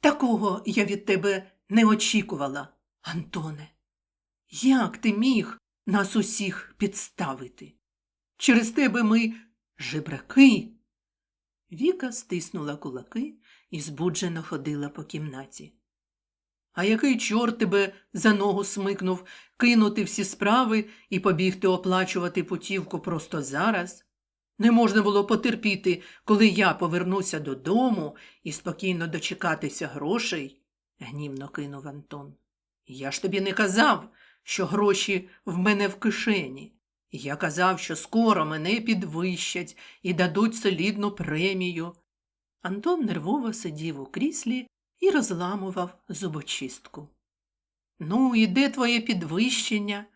Такого я від тебе не очікувала, Антоне. Як ти міг нас усіх підставити? Через тебе ми жебраки. Віка стиснула кулаки і збуджено ходила по кімнаті. А який чорт тебе за ногу смикнув кинути всі справи і побігти оплачувати путівку просто зараз? Не можна було потерпіти, коли я повернуся додому і спокійно дочекатися грошей, гнівно кинув Антон. Я ж тобі не казав, що гроші в мене в кишені. Я казав, що скоро мене підвищать і дадуть солідну премію. Антон нервово сидів у кріслі і розламував зубочистку. Ну, і де твоє підвищення?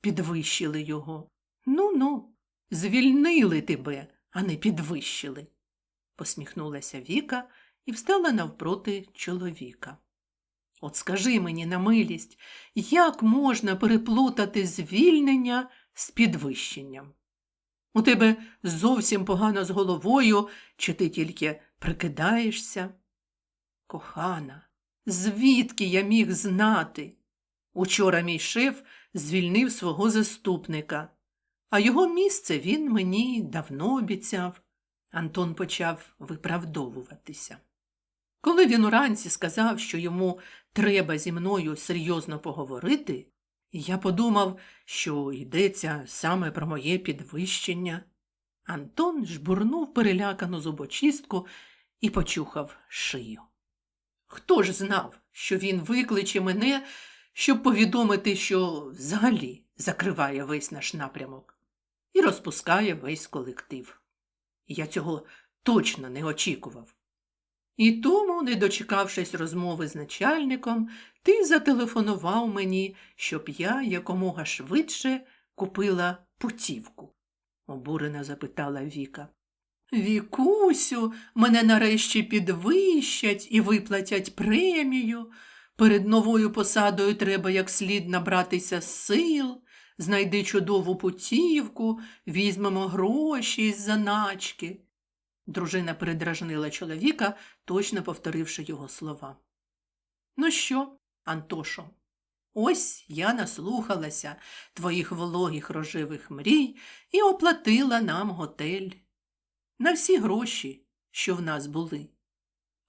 Підвищили його. Ну ну, звільнили тебе, а не підвищили, посміхнулася Віка і встала навпроти чоловіка. От скажи мені на милість, як можна переплутати звільнення з підвищенням? У тебе зовсім погано з головою, чи ти тільки прикидаєшся? Кохана, звідки я міг знати? Учора мій шеф звільнив свого заступника, а його місце він мені давно обіцяв. Антон почав виправдовуватися. Коли він уранці сказав, що йому треба зі мною серйозно поговорити, я подумав, що йдеться саме про моє підвищення. Антон жбурнув перелякану зубочистку і почухав шию. Хто ж знав, що він викличе мене, щоб повідомити, що взагалі закриває весь наш напрямок і розпускає весь колектив. Я цього точно не очікував. І тому, не дочекавшись розмови з начальником, ти зателефонував мені, щоб я якомога швидше купила путівку, обурено запитала Віка. Вікусю, мене нарешті підвищать і виплатять премію. Перед новою посадою треба як слід набратися сил, знайди чудову путівку, візьмемо гроші із заначки. Дружина передражнила чоловіка, точно повторивши його слова. Ну що, Антошо, ось я наслухалася твоїх вологих рожевих мрій і оплатила нам готель на всі гроші, що в нас були.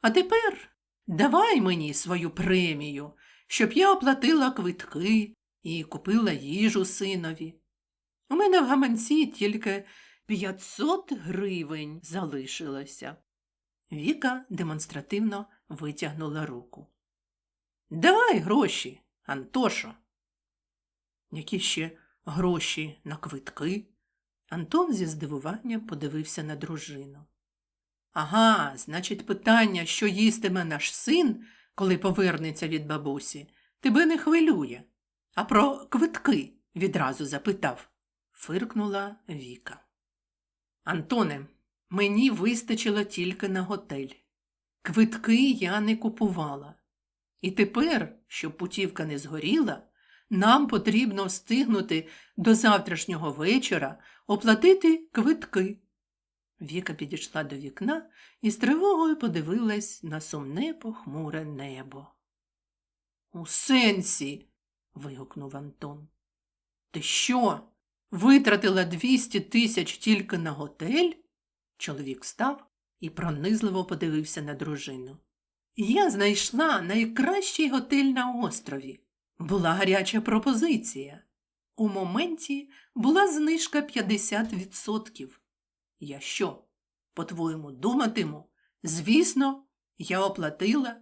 А тепер давай мені свою премію, щоб я оплатила квитки і купила їжу синові. У мене в гаманці тільки 500 гривень залишилося. Віка демонстративно витягнула руку. Давай гроші, Антошо. Які ще гроші на квитки? Антон зі здивуванням подивився на дружину. Ага, значить, питання, що їстиме наш син, коли повернеться від бабусі, тебе не хвилює. А про квитки відразу запитав, фиркнула Віка. Антоне, мені вистачило тільки на готель. Квитки я не купувала. І тепер, щоб путівка не згоріла, нам потрібно встигнути до завтрашнього вечора оплатити квитки. Віка підійшла до вікна і з тривогою подивилась на сумне похмуре небо. У сенсі. Вигукнув Антон. Ти що? Витратила 200 тисяч тільки на готель? Чоловік встав і пронизливо подивився на дружину. Я знайшла найкращий готель на острові. Була гаряча пропозиція. У моменті була знижка 50%. Я що, по-твоєму, думатиму? Звісно, я оплатила.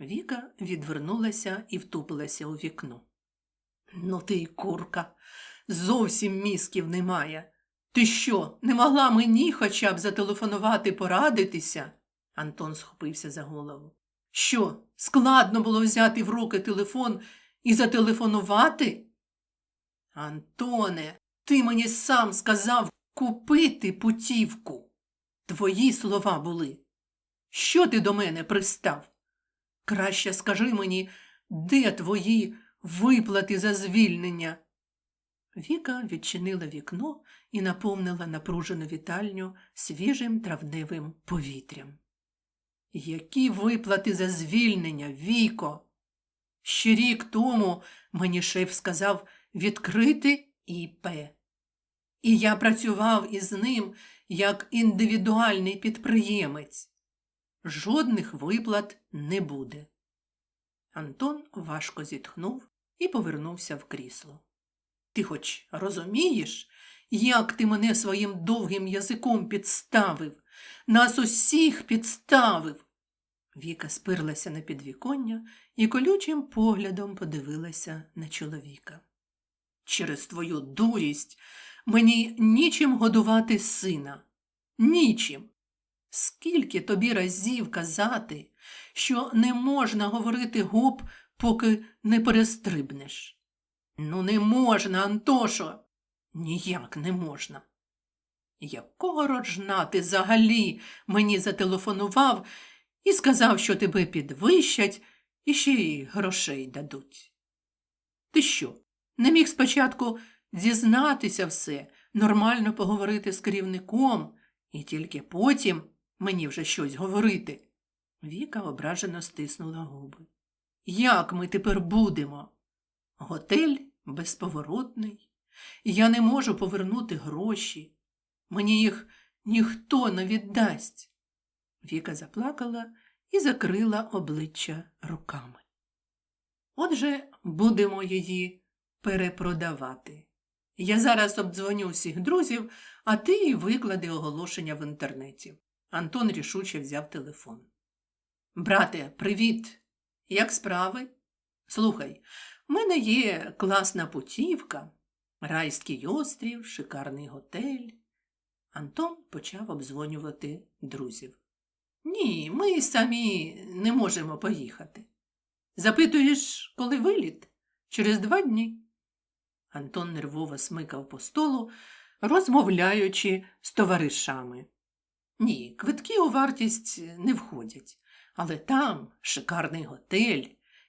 Віка відвернулася і втупилася у вікно. Ну ти й курка, зовсім мізків немає. Ти що, не могла мені хоча б зателефонувати порадитися? Антон схопився за голову. Що, складно було взяти в руки телефон і зателефонувати? Антоне, ти мені сам сказав купити путівку. Твої слова були. Що ти до мене пристав? Краще скажи мені, де твої виплати за звільнення? Віка відчинила вікно і наповнила напружену вітальню свіжим травневим повітрям. Які виплати за звільнення, Віко? Ще рік тому мені шеф сказав відкрити ІП. І я працював із ним як індивідуальний підприємець. Жодних виплат не буде. Антон важко зітхнув і повернувся в крісло. Ти хоч розумієш, як ти мене своїм довгим язиком підставив, нас усіх підставив. Віка спирлася на підвіконня і колючим поглядом подивилася на чоловіка. Через твою дурість мені нічим годувати сина. Нічим. Скільки тобі разів казати, що не можна говорити гоп, поки не перестрибнеш? Ну, не можна, Антошо. Ніяк не можна. Якого рожна ти взагалі мені зателефонував і сказав, що тебе підвищать і ще й грошей дадуть? Ти що, не міг спочатку дізнатися все, нормально поговорити з керівником, і тільки потім мені вже щось говорити? Віка ображено стиснула губи. Як ми тепер будемо? Готель безповоротний. Я не можу повернути гроші. Мені їх ніхто не віддасть. Віка заплакала і закрила обличчя руками. Отже, будемо її перепродавати. Я зараз обдзвоню всіх друзів, а ти виклади оголошення в інтернеті. Антон рішуче взяв телефон. Брате, привіт! Як справи? Слухай, в мене є класна путівка, райський острів, шикарний готель. Антон почав обдзвонювати друзів. Ні, ми самі не можемо поїхати. Запитуєш, коли виліт? Через два дні. Антон нервово смикав по столу, розмовляючи з товаришами. Ні, квитки у вартість не входять, але там шикарний готель.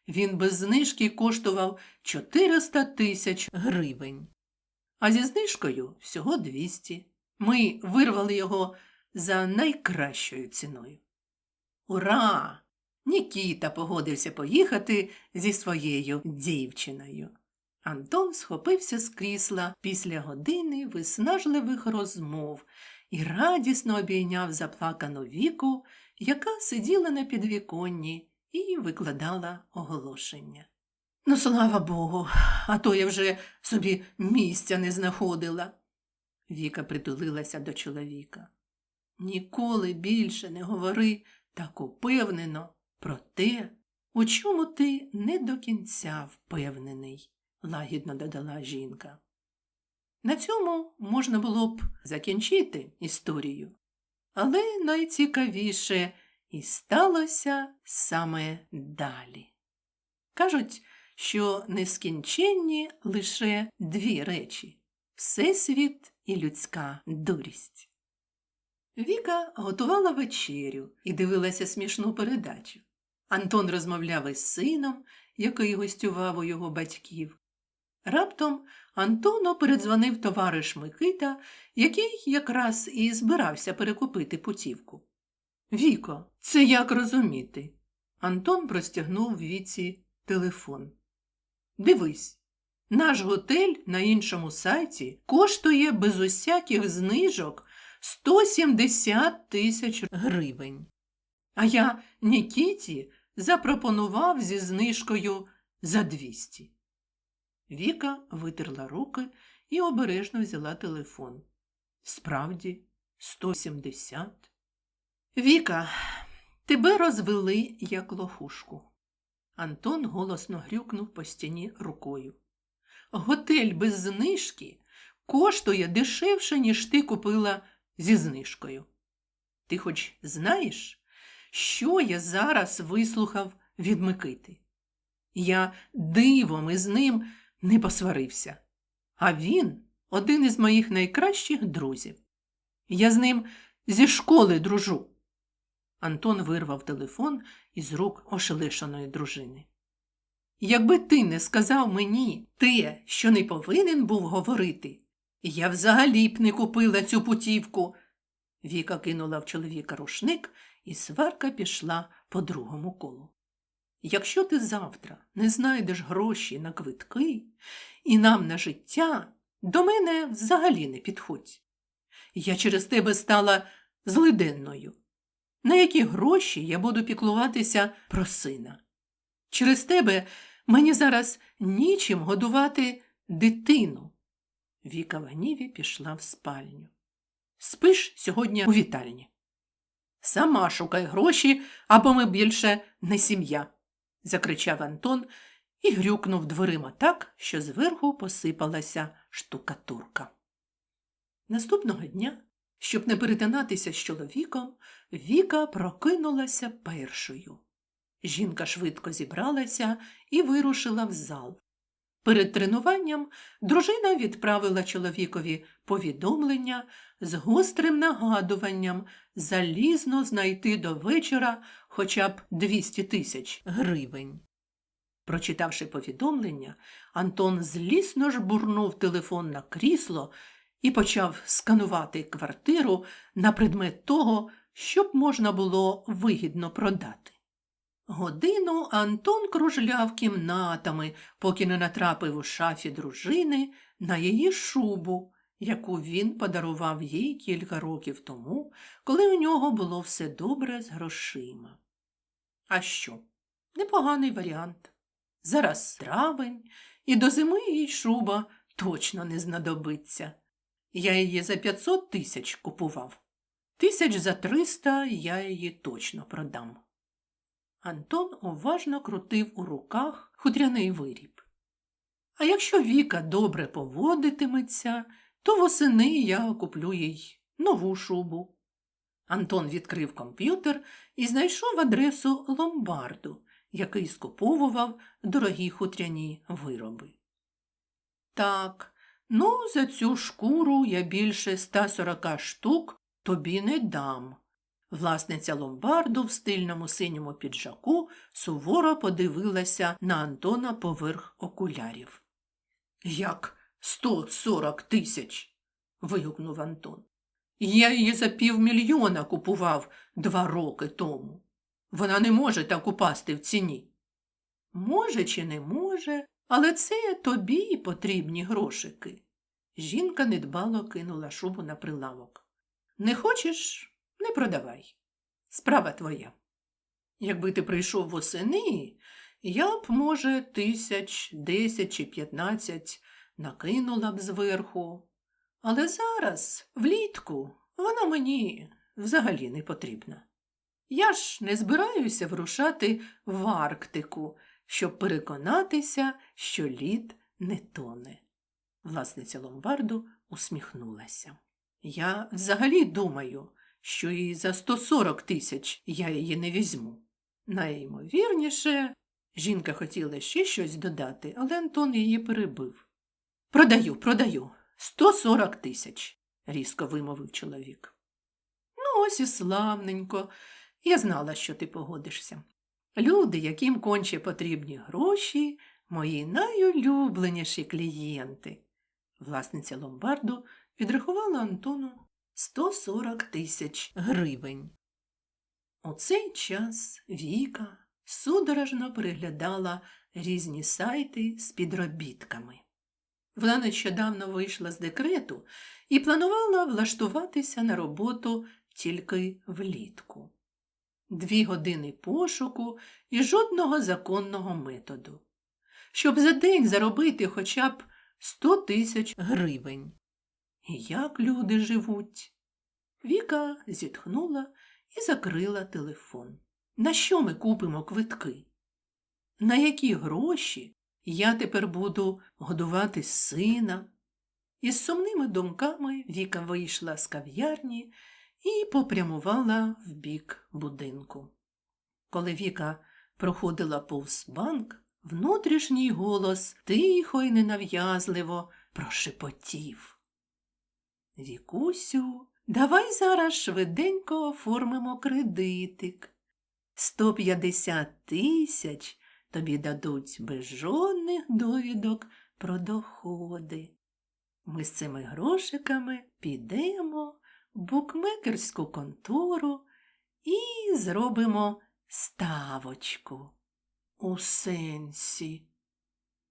Він без знижки коштував 400 тисяч гривень, а зі знижкою всього 200. Ми вирвали його за найкращою ціною. Ура! Нікіта погодився поїхати зі своєю дівчиною. Антон схопився з крісла після години виснажливих розмов і радісно обійняв заплакану віку, яка сиділа на підвіконні і викладала оголошення. Ну, слава Богу, а то я вже собі місця не знаходила. Віка притулилася до чоловіка. Ніколи більше не говори так упевнено про те, у чому ти не до кінця впевнений, лагідно додала жінка. На цьому можна було б закінчити історію, але найцікавіше і сталося саме далі. Кажуть, що нескінченні лише дві речі всесвіт і людська дурість. Віка готувала вечерю і дивилася смішну передачу. Антон розмовляв із сином, який гостював у його батьків. Раптом Антону передзвонив товариш Микита, який якраз і збирався перекупити путівку. Віко, це як розуміти? Антон простягнув віці телефон. Дивись, наш готель на іншому сайті коштує без усяких знижок 170 тисяч гривень. А я Нікіті запропонував зі знижкою за 200. Віка витерла руки і обережно взяла телефон. Справді, 170. Віка, тебе розвели як лохушку. Антон голосно грюкнув по стіні рукою. Готель без знижки коштує дешевше, ніж ти купила зі знижкою. Ти хоч знаєш, що я зараз вислухав від Микити? Я дивом із ним не посварився, а він один із моїх найкращих друзів. Я з ним зі школи дружу. Антон вирвав телефон із рук ошелешеної дружини. Якби ти не сказав мені те, що не повинен був говорити, я взагалі б не купила цю путівку. Віка кинула в чоловіка рушник і сварка пішла по другому колу. Якщо ти завтра не знайдеш гроші на квитки і нам на життя, до мене взагалі не підходь. Я через тебе стала злиденною. На які гроші я буду піклуватися про сина? Через тебе мені зараз нічим годувати дитину. Віка в гніві пішла в спальню. Спиш сьогодні у вітальні. Сама шукай гроші, або ми більше не сім'я, закричав Антон і грюкнув дверима так, що зверху посипалася штукатурка. Наступного дня, щоб не перетинатися з чоловіком, Віка прокинулася першою. Жінка швидко зібралася і вирушила в зал. Перед тренуванням дружина відправила чоловікові повідомлення з гострим нагадуванням залізно знайти до вечора хоча б 200 тисяч гривень. Прочитавши повідомлення, Антон злісно жбурнув телефон на крісло і почав сканувати квартиру на предмет того, щоб можна було вигідно продати. Годину Антон кружляв кімнатами, поки не натрапив у шафі дружини на її шубу, яку він подарував їй кілька років тому, коли у нього було все добре з грошима. А що? Непоганий варіант. Зараз травень, і до зими їй шуба точно не знадобиться. Я її за 500 тисяч купував. Тисяч за 300 я її точно продам. Антон уважно крутив у руках хутряний виріб. А якщо Віка добре поводитиметься, то восени я куплю їй нову шубу. Антон відкрив комп'ютер і знайшов адресу ломбарду, який скуповував дорогі хутряні вироби. Так, ну, за цю шкуру я більше 140 штук тобі не дам. Власниця ломбарду в стильному синьому піджаку суворо подивилася на Антона поверх окулярів. Як сто сорок тисяч? вигукнув Антон. Я її за півмільйона купував два роки тому. Вона не може так упасти в ціні. Може чи не може, але це тобі потрібні грошики. Жінка недбало кинула шубу на прилавок. Не хочеш? Не продавай. Справа твоя. Якби ти прийшов восени, я б, може, тисяч, десять чи п'ятнадцять накинула б зверху. Але зараз, влітку, вона мені взагалі не потрібна. Я ж не збираюся врушати в Арктику, щоб переконатися, що лід не тоне. Власниця ломбарду усміхнулася. Я взагалі думаю, що і за 140 тисяч я її не візьму. Найімовірніше, жінка хотіла ще щось додати, але Антон її перебив. Продаю, продаю, 140 тисяч, різко вимовив чоловік. Ну, ось і славненько. Я знала, що ти погодишся. Люди, яким конче потрібні гроші, мої найулюбленіші клієнти. Власниця ломбарду відрахувала Антону 140 тисяч гривень. У цей час Віка судорожно переглядала різні сайти з підробітками. Вона нещодавно вийшла з декрету і планувала влаштуватися на роботу тільки влітку. Дві години пошуку і жодного законного методу, щоб за день заробити хоча б 100 тисяч гривень. Як люди живуть? Віка зітхнула і закрила телефон. На що ми купимо квитки? На які гроші я тепер буду годувати сина? Із сумними думками Віка вийшла з кав'ярні і попрямувала в бік будинку. Коли Віка проходила повз банк, внутрішній голос тихо й ненав'язливо прошепотів. Вікусю, давай зараз швиденько оформимо кредитик. 150 тисяч тобі дадуть без жодних довідок про доходи. Ми з цими грошиками підемо в букмекерську контору і зробимо ставочку. У сенсі.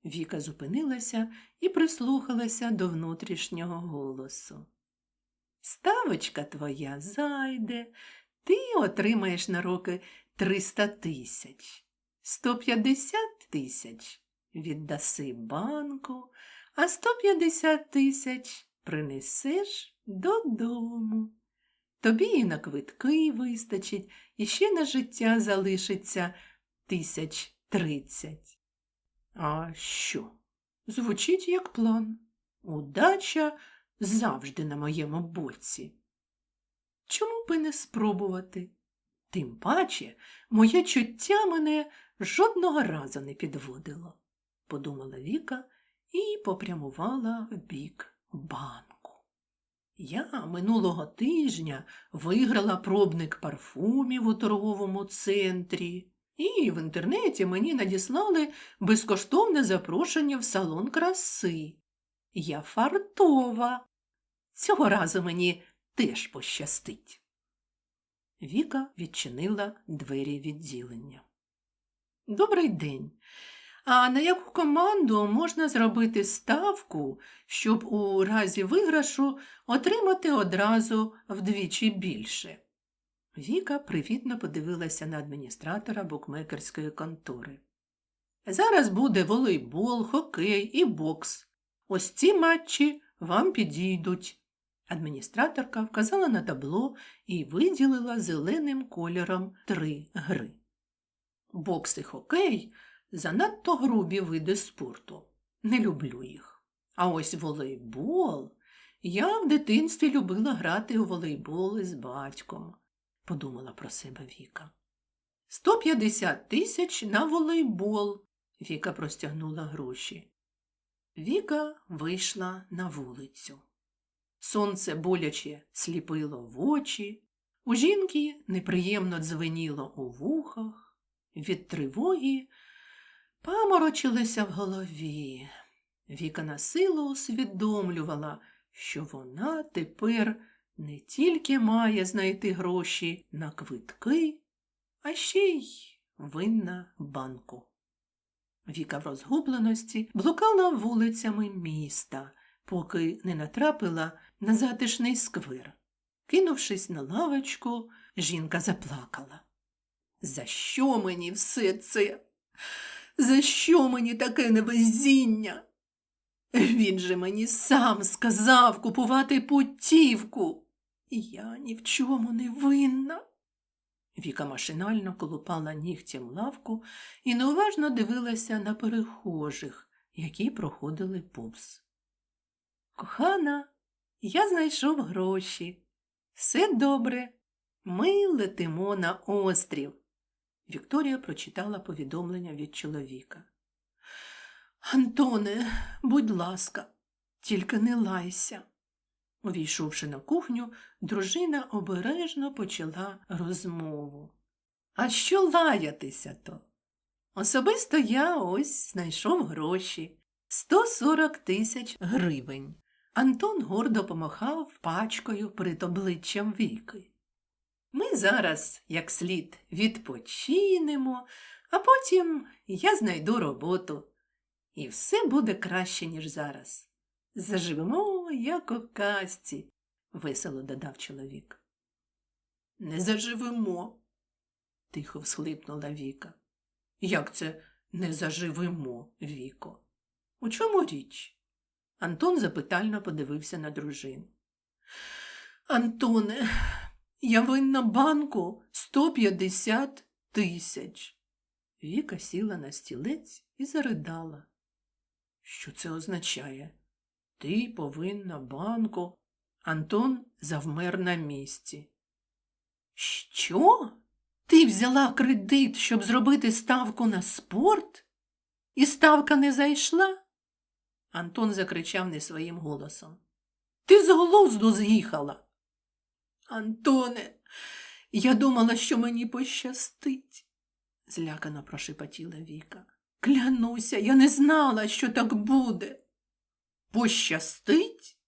Віка зупинилася і прислухалася до внутрішнього голосу. Ставочка твоя зайде, ти отримаєш на роки 300 тисяч, 150 тисяч віддаси банку, а 150 тисяч принесеш додому. Тобі і на квитки вистачить, і ще на життя залишиться тисяч тридцять. А що? Звучить як план. Удача завжди на моєму боці. Чому би не спробувати? Тим паче, моє чуття мене жодного разу не підводило, подумала Віка і попрямувала в бік банку. Я минулого тижня виграла пробник парфумів у торговому центрі, і в інтернеті мені надіслали безкоштовне запрошення в салон краси. Я фартова. Цього разу мені теж пощастить. Віка відчинила двері відділення. Добрий день. А на яку команду можна зробити ставку, щоб у разі виграшу отримати одразу вдвічі більше? Віка привітно подивилася на адміністратора букмекерської контори. Зараз буде волейбол, хокей і бокс. Ось ці матчі вам підійдуть. Адміністраторка вказала на табло і виділила зеленим кольором три гри. Бокс і хокей занадто грубі види спорту. Не люблю їх. А ось волейбол. Я в дитинстві любила грати у волейбол із батьком, подумала про себе Віка. 150 тисяч на волейбол. Віка простягнула гроші. Віка вийшла на вулицю. Сонце боляче сліпило в очі, у жінки неприємно дзвеніло у вухах, від тривоги паморочилися в голові. Віка на силу усвідомлювала, що вона тепер не тільки має знайти гроші на квитки, а ще й винна банку. Віка в розгубленості блукала вулицями міста, поки не натрапила на затишний сквер. Кинувшись на лавочку, жінка заплакала. За що мені все це? За що мені таке невезіння? Він же мені сам сказав купувати путівку. Я ні в чому не винна. Віка машинально колупала нігтям лавку і неуважно дивилася на перехожих, які проходили повз. Кохана, я знайшов гроші. Все добре. Ми летимо на острів. Вікторія прочитала повідомлення від чоловіка. Антоне, будь ласка, тільки не лайся. Увійшовши на кухню, дружина обережно почала розмову. А що лаятися то? Особисто я ось знайшов гроші 140 тисяч гривень. Антон гордо помахав пачкою перед обличчям віки. Ми зараз, як слід, відпочинемо, а потім я знайду роботу. І все буде краще, ніж зараз. Заживемо, як у казці, весело додав чоловік. Не заживемо, тихо всхлипнула Віка. Як це не заживемо, Віко? У чому річ? Антон запитально подивився на дружину. Антоне, я винна банку 150 тисяч. Віка сіла на стілець і заридала. Що це означає? Ти повинна банку. Антон завмер на місці. Що? Ти взяла кредит, щоб зробити ставку на спорт? І ставка не зайшла? Антон закричав не своїм голосом. Ти з глузду з'їхала. Антоне, я думала, що мені пощастить, злякано прошепотіла Віка. Клянуся, я не знала, що так буде. Пощастить?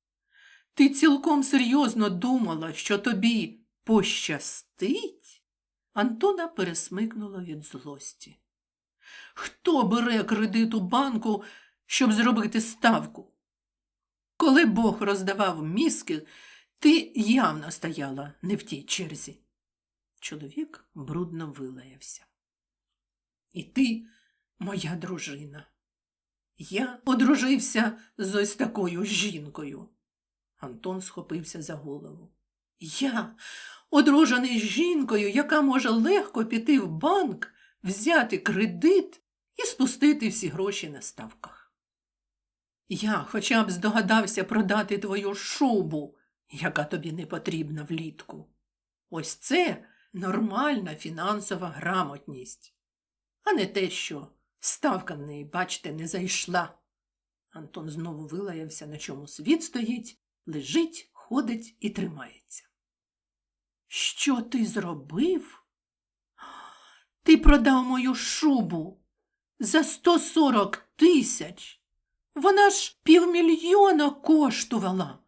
Ти цілком серйозно думала, що тобі пощастить? Антона пересмикнуло від злості. Хто бере кредит у банку, щоб зробити ставку? Коли Бог роздавав мізки, ти явно стояла не в тій черзі. Чоловік брудно вилаявся. І ти моя дружина. Я одружився з ось такою жінкою. Антон схопився за голову. Я одружений з жінкою, яка може легко піти в банк, взяти кредит і спустити всі гроші на ставках. Я хоча б здогадався продати твою шубу, яка тобі не потрібна влітку. Ось це нормальна фінансова грамотність, а не те, що ставка в неї, бачте, не зайшла. Антон знову вилаявся, на чому світ стоїть, лежить, ходить і тримається. Що ти зробив? Ти продав мою шубу за 140 тисяч. Вона ж півмільйона коштувала.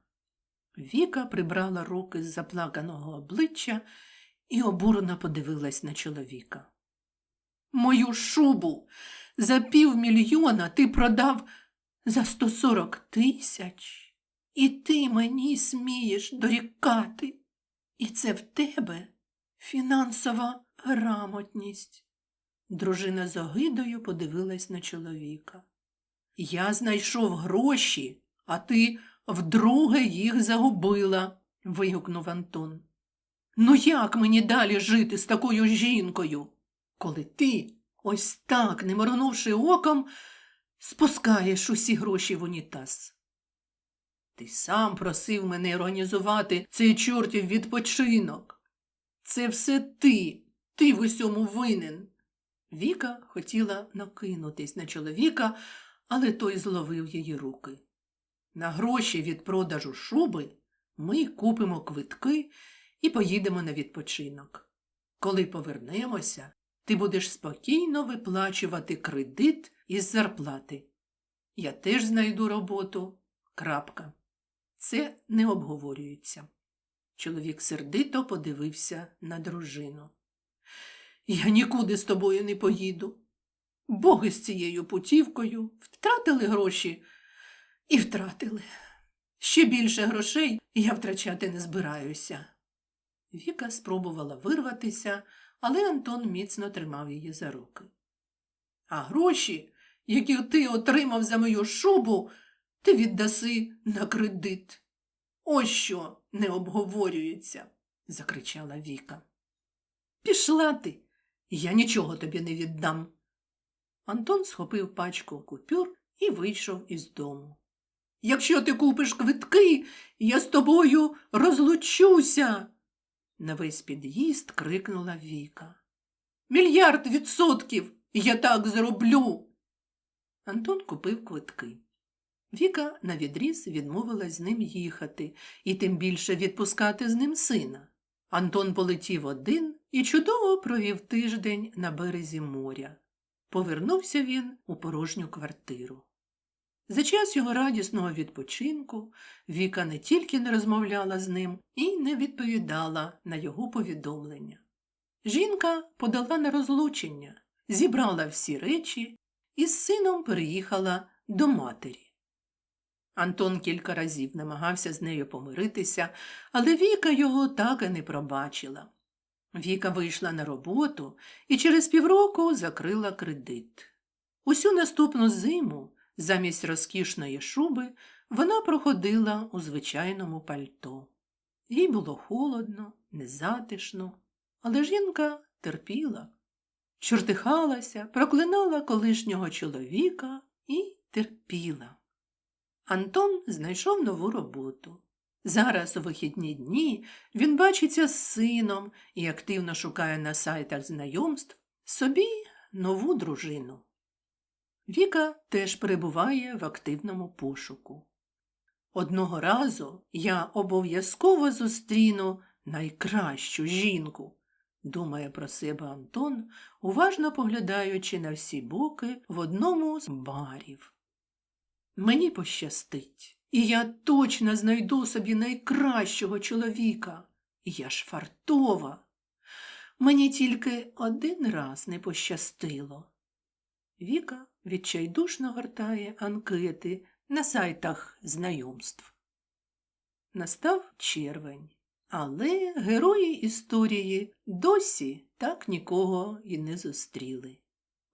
Віка прибрала руки з заплаканого обличчя і обурено подивилась на чоловіка. Мою шубу за півмільйона ти продав за 140 тисяч, і ти мені смієш дорікати. І це в тебе фінансова грамотність. Дружина з огидою подивилась на чоловіка. Я знайшов гроші, а ти вдруге їх загубила, вигукнув Антон. Ну як мені далі жити з такою жінкою, коли ти, ось так, не моргнувши оком, спускаєш усі гроші в унітаз? Ти сам просив мене організувати цей чортів відпочинок. Це все ти, ти в усьому винен. Віка хотіла накинутись на чоловіка, але той зловив її руки. На гроші від продажу шуби ми купимо квитки і поїдемо на відпочинок. Коли повернемося, ти будеш спокійно виплачувати кредит із зарплати. Я теж знайду роботу. Крапка. Це не обговорюється. Чоловік сердито подивився на дружину. Я нікуди з тобою не поїду. Боги з цією путівкою втратили гроші і втратили. Ще більше грошей я втрачати не збираюся. Віка спробувала вирватися, але Антон міцно тримав її за руки. А гроші, які ти отримав за мою шубу, ти віддаси на кредит. Ось що не обговорюється, закричала Віка. Пішла ти, я нічого тобі не віддам. Антон схопив пачку купюр і вийшов із дому. Якщо ти купиш квитки, я з тобою розлучуся. На весь під'їзд крикнула Віка. Мільярд відсотків я так зроблю. Антон купив квитки. Віка навідріз відмовилась з ним їхати і тим більше відпускати з ним сина. Антон полетів один і чудово провів тиждень на березі моря. Повернувся він у порожню квартиру. За час його радісного відпочинку Віка не тільки не розмовляла з ним і не відповідала на його повідомлення. Жінка подала на розлучення, зібрала всі речі і з сином переїхала до матері. Антон кілька разів намагався з нею помиритися, але Віка його так і не пробачила. Віка вийшла на роботу і через півроку закрила кредит. Усю наступну зиму, замість розкішної шуби, вона проходила у звичайному пальто. Їй було холодно, незатишно, але жінка терпіла, чортихалася, проклинала колишнього чоловіка і терпіла. Антон знайшов нову роботу. Зараз у вихідні дні він бачиться з сином і активно шукає на сайтах знайомств собі нову дружину. Віка теж перебуває в активному пошуку. Одного разу я обов'язково зустріну найкращу жінку, думає про себе Антон, уважно поглядаючи на всі боки в одному з барів. Мені пощастить, і я точно знайду собі найкращого чоловіка. Я ж фартова. Мені тільки один раз не пощастило. Віка відчайдушно гортає анкети на сайтах знайомств. Настав червень, але герої історії досі так нікого і не зустріли.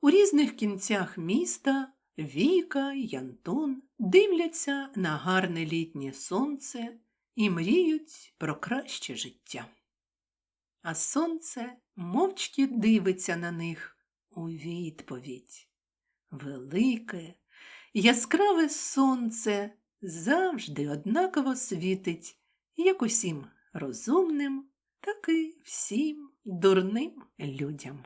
У різних кінцях міста Віка й Антон дивляться на гарне літнє сонце і мріють про краще життя. А сонце мовчки дивиться на них у відповідь. Велике, яскраве сонце завжди однаково світить як усім розумним, так і всім дурним людям.